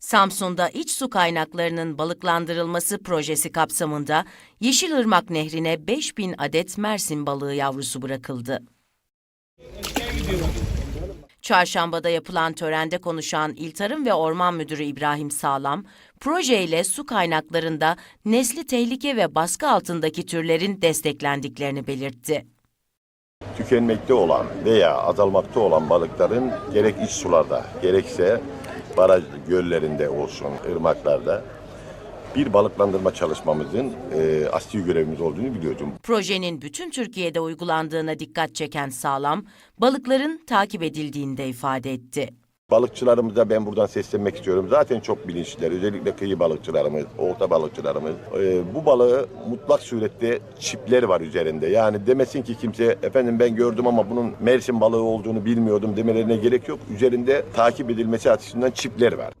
Samsun'da iç su kaynaklarının balıklandırılması projesi kapsamında Yeşilırmak Nehri'ne 5000 adet Mersin balığı yavrusu bırakıldı. Çarşambada yapılan törende konuşan İl Tarım ve Orman Müdürü İbrahim Sağlam, projeyle su kaynaklarında nesli tehlike ve baskı altındaki türlerin desteklendiklerini belirtti. Tükenmekte olan veya azalmakta olan balıkların gerek iç sularda gerekse baraj göllerinde olsun, ırmaklarda bir balıklandırma çalışmamızın e, asli görevimiz olduğunu biliyordum. Projenin bütün Türkiye'de uygulandığına dikkat çeken Sağlam, balıkların takip edildiğini de ifade etti. Balıkçılarımıza ben buradan seslenmek istiyorum. Zaten çok bilinçliler. Özellikle kıyı balıkçılarımız, olta balıkçılarımız. E, bu balığı mutlak surette çipler var üzerinde. Yani demesin ki kimse efendim ben gördüm ama bunun Mersin balığı olduğunu bilmiyordum demelerine gerek yok. Üzerinde takip edilmesi açısından çipler var.